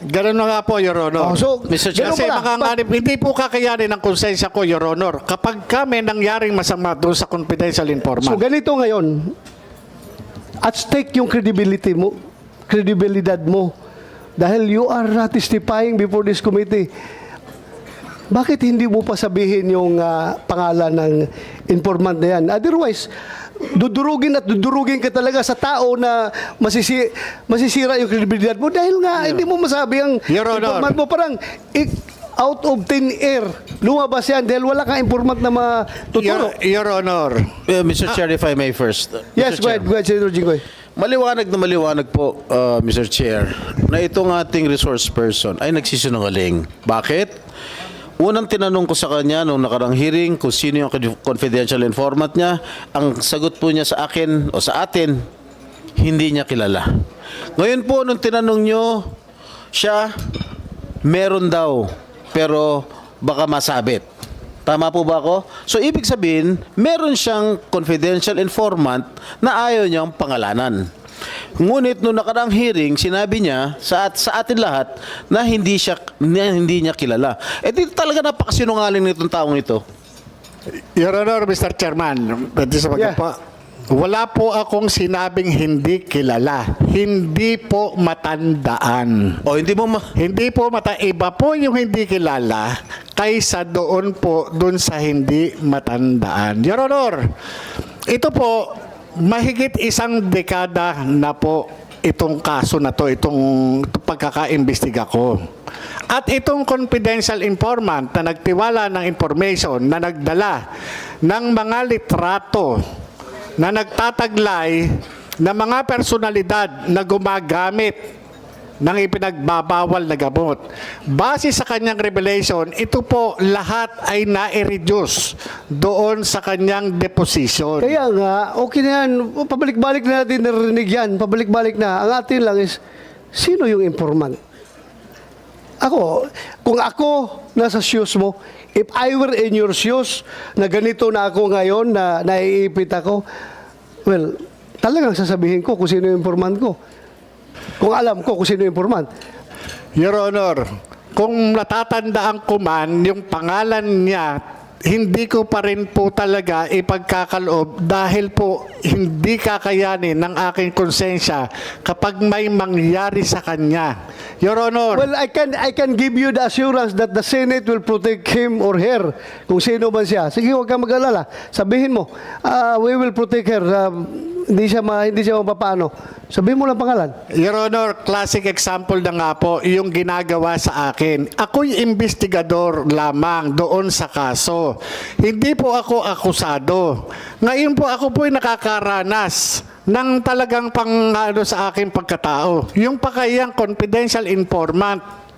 Ganun na nga po, Your Honor. Oh, so, Mr. Chair, Kasi pala. makanganib, hindi po kakayanin ng konsensya ko, Your Honor, kapag kami nangyaring masama doon sa confidential informant. So ganito ngayon, at stake yung credibility mo, credibilidad mo. Dahil you are not testifying before this committee. Bakit hindi mo pa sabihin yung ah, pangalan ng informant na yan? Otherwise, dudurugin at dudurugin ka talaga sa tao na masisi, masisira yung credibilidad mo dahil nga hindi mo masabi ang Your Honor. informant mo. Parang ik- out of thin air, lumabas yan dahil wala kang informant na matuturo. Your, Your Honor, Uh, Mr. Chair, if I may first. Uh, Yes, Mr. go ahead, Chair. go ahead, Senator Jinggoy. Maliwanag na maliwanag po, uh, Mr. Chair, na itong ating resource person ay nagsisinungaling. Bakit? Unang tinanong ko sa kanya nung nakarang hearing kung sino yung confidential informant niya, ang sagot po niya sa akin o sa atin, hindi niya kilala. Ngayon po, nung tinanong nyo siya, meron daw, pero baka masabit. Tama po ba ako? So, ibig sabihin, meron siyang confidential informant na ayaw niyang pangalanan. Ngunit nung nakarang hearing, sinabi niya sa, at, sa atin lahat na hindi siya na hindi niya kilala. Eh di talaga napakasinungaling nitong taong ito. Your Honor, Mr. Chairman, pwede sa Yeah. pa. Wala po akong sinabing hindi kilala. Hindi po matandaan. O hindi mo ma Hindi po mata iba po yung hindi kilala kaysa doon po doon sa hindi matandaan. Your Honor, ito po mahigit isang dekada na po itong kaso na to, itong, pagkakaimbestiga ko. At itong confidential informant na nagtiwala ng information na nagdala ng mga litrato na nagtataglay ng mga personalidad na gumagamit ng ipinagbabawal na gamot. Base sa kanyang revelation, ito po lahat ay na-reduce doon sa kanyang deposition. Kaya nga, okay na yan. Pabalik-balik na natin narinig yan. Pabalik-balik na. Ang atin lang is, sino yung informant? Ako, kung ako nasa shoes mo, if I were in your shoes, na ganito na ako ngayon, na naiipit ako, well, talagang sasabihin ko kung sino yung informant ko. Kung alam ko kung sino yung informant. Your Honor, kung natatandaan ko man yung pangalan niya, hindi ko pa rin po talaga ipagkakaloob dahil po hindi kakayanin ng aking konsensya kapag may mangyari sa kanya. Your Honor, Well, I can I can give you the assurance that the Senate will protect him or her kung sino man siya. Sige, huwag kang mag-alala. Sabihin mo, ah, we will protect her. Ah, hindi siya ma, hindi siya mapapano. Sabihin mo lang pangalan. Your Honor, classic example na nga po yung ginagawa sa akin. Ako'y investigador lamang doon sa kaso. Hindi po ako akusado. Ngayon po ako po'y nakakaranas ng talagang pang ano sa aking pagkatao. Yung pakayang confidential informant